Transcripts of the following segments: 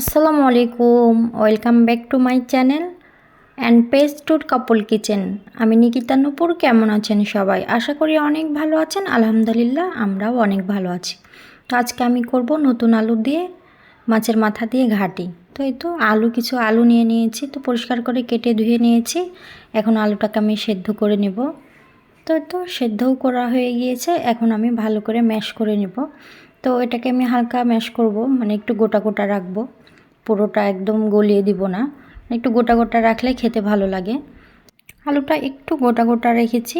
আসসালামু আলাইকুম, welcome back to my channel and page tour couple kitchen. আমি নিকিতা নুপুর, কেমন আছেন সবাই? আশা করি অনেক ভালো আছেন, আলহামদুলিল্লাহ আমরাও অনেক ভালো আছি। তো আজকে আমি করব নতুন আলু দিয়ে মাছের মাথা দিয়ে ঘাটি। তো এই তো, আলু কিছু আলু নিয়ে নিয়েছি, তো পরিষ্কার করে কেটে ধুয়ে নিয়েছি। এখন আলুটাকে আমি সেদ্ধ করে নেব। তো তো, সেদ্ধও করা হয়ে গিয়েছে, এখন আমি ভালো করে ম্যাশ করে নেব। তো এটাকে আমি হালকা ম্যাশ করব মানে একটু গোটা গোটা রাখব। পুরোটা একদম গলিয়ে দিব না। একটু গোটা গোটা রাখলে খেতে ভালো লাগে। আলুটা একটু গোটা গোটা রেখেছি।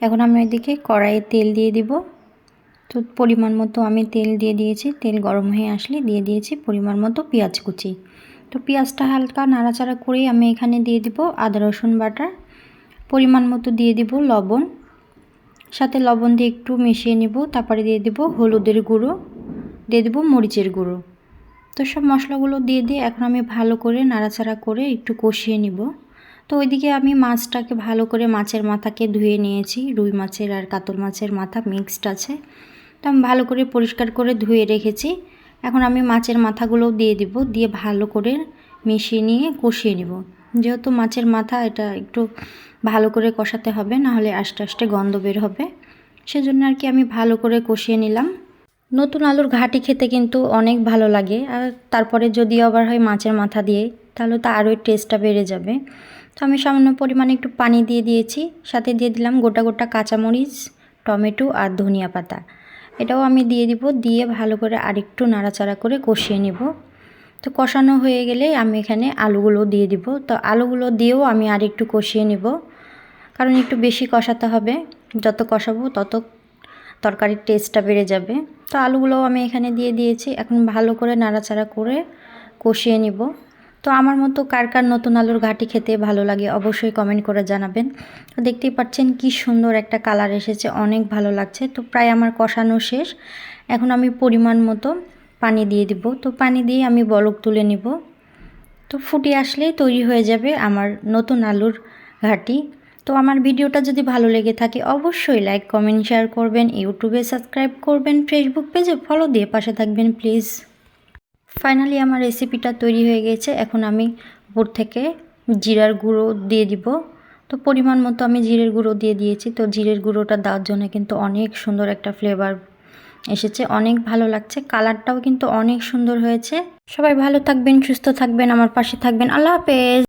এখন আমি ওইদিকে কড়াইয়ে তেল দিয়ে দিব। তো পরিমাণ মতো আমি তেল দিয়ে দিয়েছি। তেল গরম হয়ে আসলে দিয়ে দিয়েছি পরিমাণ মতো পেঁয়াজ কুচি। তো পেঁয়াজটা হালকা নাড়াচাড়া করেই আমি এখানে দিয়ে দিব আদা, রসুন বাটা। পরিমাণ মতো দিয়ে দিব লবণ। সাথে লবণ দিয়ে একটু মিশিয়ে নিব। তারপরে দিয়ে দিব হলুদের গুঁড়ো। দিয়ে দেবো মরিচের গুঁড়ো। তো সব মশলাগুলো দিয়ে দিয়ে এখন আমি ভালো করে নাড়াচাড়া করে একটু কষিয়ে নিব। তো ওইদিকে আমি মাছটাকে ভালো করে মাছের মাথাকে ধুয়ে নিয়েছি। রুই মাছের আর কাতল মাছের মাথা মিক্সড আছে। তো আমি ভালো করে পরিষ্কার করে ধুয়ে রেখেছি। এখন আমি মাছের মাথাগুলো দিয়ে দিব, দিয়ে ভালো করে মিশিয়ে নিয়ে কষিয়ে নিব। যেহেতু মাছের মাথা, এটা একটু ভালো করে কষাতে হবে, নাহলে আস্তে আস্তে গন্ধ বের হবে। সেজন্য আর কি আমি ভালো করে কষিয়ে নিলাম। নতুন আলুর ঘাটি খেতে কিন্তু অনেক ভালো লাগে। আর তারপরে যদি আবার হয় মাছের মাথা দিয়ে, তাহলে তো আরও টেস্টটা বেড়ে যাবে। তো আমি সামান্য পরিমাণে একটু পানি দিয়ে দিয়েছি। সাথে দিয়ে দিলাম গোটা গোটা কাঁচামরিচ, টমেটো আর ধনিয়া পাতা। এটাও আমি দিয়ে দিব, দিয়ে ভালো করে আরেকটু নাড়াচাড়া করে কষিয়ে নেব। তো কষানো হয়ে গেলে আমি এখানে আলুগুলো দিয়ে দিব। তো আলুগুলো দিয়েও আমি আরেকটু কষিয়ে নেব। কারণ একটু বেশি কষাতে হবে। যত কষাবো তত তরকারির টেস্টটা বেড়ে যাবে। তো আলুগুলোও আমি এখানে দিয়ে দিয়েছি। এখন ভালো করে নাড়াচাড়া করে কষিয়ে নিব। তো আমার মতো কার কার নতুন আলুর ঘাটি খেতে ভালো লাগে অবশ্যই কমেন্ট করে জানাবেন। তো দেখতেই পাচ্ছেন কি সুন্দর একটা কালার এসেছে, অনেক ভালো লাগছে। তো প্রায় আমার কষানো শেষ। এখন আমি পরিমাণ মতো পানি দিয়ে দিব। তো পানি দিয়ে আমি বলক তুলে নিব। তো ফুটে আসলেই তৈরি হয়ে যাবে আমার নতুন আলুর ঘাটি। তো আমার ভিডিওটা যদি ভালো লেগে থাকে, অবশ্যই লাইক কমেন্ট শেয়ার করবেন, ইউটিউবে সাবস্ক্রাইব করবেন ফেসবুক পেজে ফলো দিয়ে পাশে থাকবেন প্লিজ ফাইনালি আমার রেসিপিটা তৈরি হয়ে গেছে। এখন আমি উপর থেকে জিরার গুঁড়ো দিয়ে দিব। তো পরিমাণ মতো আমি জিরের গুঁড়ো দিয়ে দিয়েছি। তো জিরের গুঁড়োটা দেওয়ার জন্য কিন্তু অনেক সুন্দর একটা ফ্লেভার এসেছে। অনেক ভালো লাগছে। কালারটাও কিন্তু অনেক সুন্দর হয়েছে। সবাই ভালো থাকবেন, সুস্থ থাকবেন, আমার পাশে থাকবেন। আল্লাহ হাফেজ!